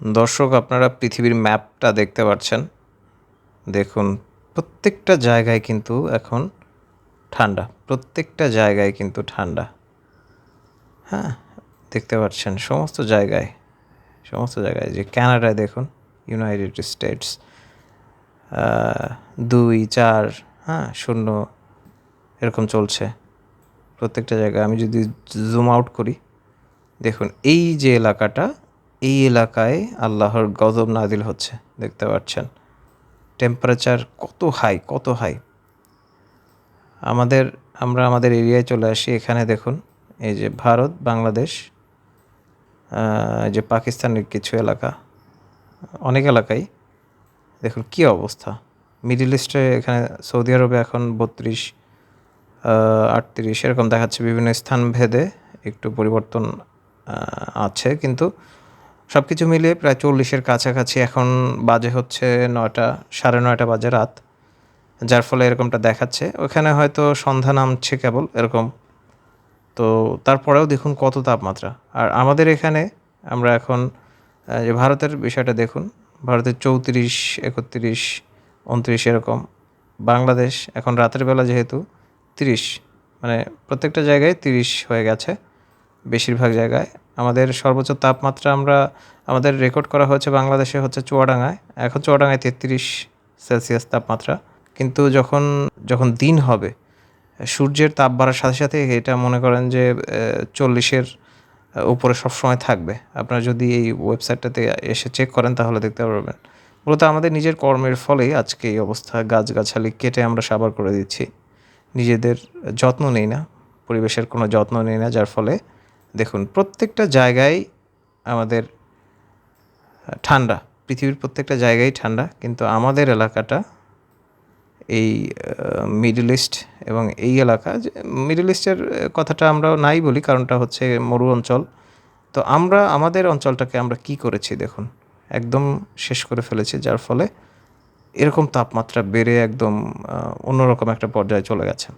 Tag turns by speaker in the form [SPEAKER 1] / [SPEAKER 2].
[SPEAKER 1] দর্শক, আপনারা পৃথিবীর ম্যাপটা দেখতে পাচ্ছেন। দেখুন, প্রত্যেকটা জায়গায় কিন্তু এখন ঠান্ডা, প্রত্যেকটা জায়গায় কিন্তু ঠান্ডা। হ্যাঁ দেখতে পাচ্ছেন সমস্ত জায়গায় সমস্ত জায়গায়। যে ক্যানাডায় দেখুন, ইউনাইটেড স্টেটস দুই, চার হ্যাঁ শূন্য, এরকম চলছে প্রত্যেকটা জায়গায়। আমি যদি জুম আউট করি, দেখুন, এই যে এলাকাটা এই এলাকায় আল্লাহর গজব নাদিল হচ্ছে, দেখতে পাচ্ছেন। টেম্পারেচার কত হাই কত হাই আমাদের, আমরা আমাদের এরিয়ায় চলে আসি, এখানে দেখুন, এই যে ভারত, বাংলাদেশ যে পাকিস্তানের কিছু এলাকা, অনেক এলাকায় দেখুন, কি অবস্থা। মিডিল ইস্টে এখানে সৌদি আরবে এখন বত্রিশ আটত্রিশ, এরকম দেখাচ্ছে বিভিন্ন স্থান ভেদে একটু পরিবর্তন আছে। কিন্তু সব কিছু মিলিয়ে প্রায় চল্লিশের কাছাকাছি এখন বাজে হচ্ছে নয়টা, সাড়ে নয়টা বাজে রাত, যার ফলে এরকমটা দেখাচ্ছে। ওখানে হয়তো সন্ধ্যা নামছে কেবল এরকম। তো তারপরেও দেখুন কত তাপমাত্রা। আর আমাদের এখানে আমরা এখন যে ভারতের বিষয়টা দেখুন, ভারতের চৌত্রিশ, একত্রিশ, উনত্রিশ এরকম। বাংলাদেশ এখন রাতের বেলা যেহেতু তিরিশ মানে প্রত্যেকটা জায়গায় তিরিশ হয়ে গেছে। বেশিরভাগ জায়গায়। আমাদের সর্বোচ্চ তাপমাত্রা আমরা, আমাদের রেকর্ড করা হয়েছে বাংলাদেশে হচ্ছে চুয়াডাঙ্গায়। এখন চুয়াডাঙ্গায় তেত্রিশ সেলসিয়াস তাপমাত্রা। কিন্তু যখন যখন দিন হবে, সূর্যের তাপ বাড়ার সাথে সাথে এটা মনে করেন যে চল্লিশের উপরে সবসময় থাকবে। আপনারা যদি এই ওয়েবসাইটটাতে এসে চেক করেন তাহলে দেখতে পারবেন। মূলত আমাদের নিজের কর্মের ফলেই আজকে এই অবস্থা গাছগাছালি কেটে আমরা সাবার করে দিচ্ছি। নিজেদের যত্ন নেই না, পরিবেশের কোনো যত্ন নেই না, যার ফলে দেখুন, প্রত্যেকটা জায়গায় আমাদের ঠান্ডা, পৃথিবীর প্রত্যেকটা জায়গায় ঠান্ডা, কিন্তু আমাদের এলাকাটা এই মিডল ইস্ট এবং এই এলাকা মিডল ইস্টের কথাটা আমরা নাই বলি, কারণটা হচ্ছে মরু অঞ্চল। তো আমরা, আমাদের অঞ্চলটাকে আমরা কি করেছি দেখুন, একদম শেষ করে ফেলেছি, যার ফলে এরকম তাপমাত্রা বেড়ে একদম অন্যরকম একটা পর্যায়ে চলে গেছে।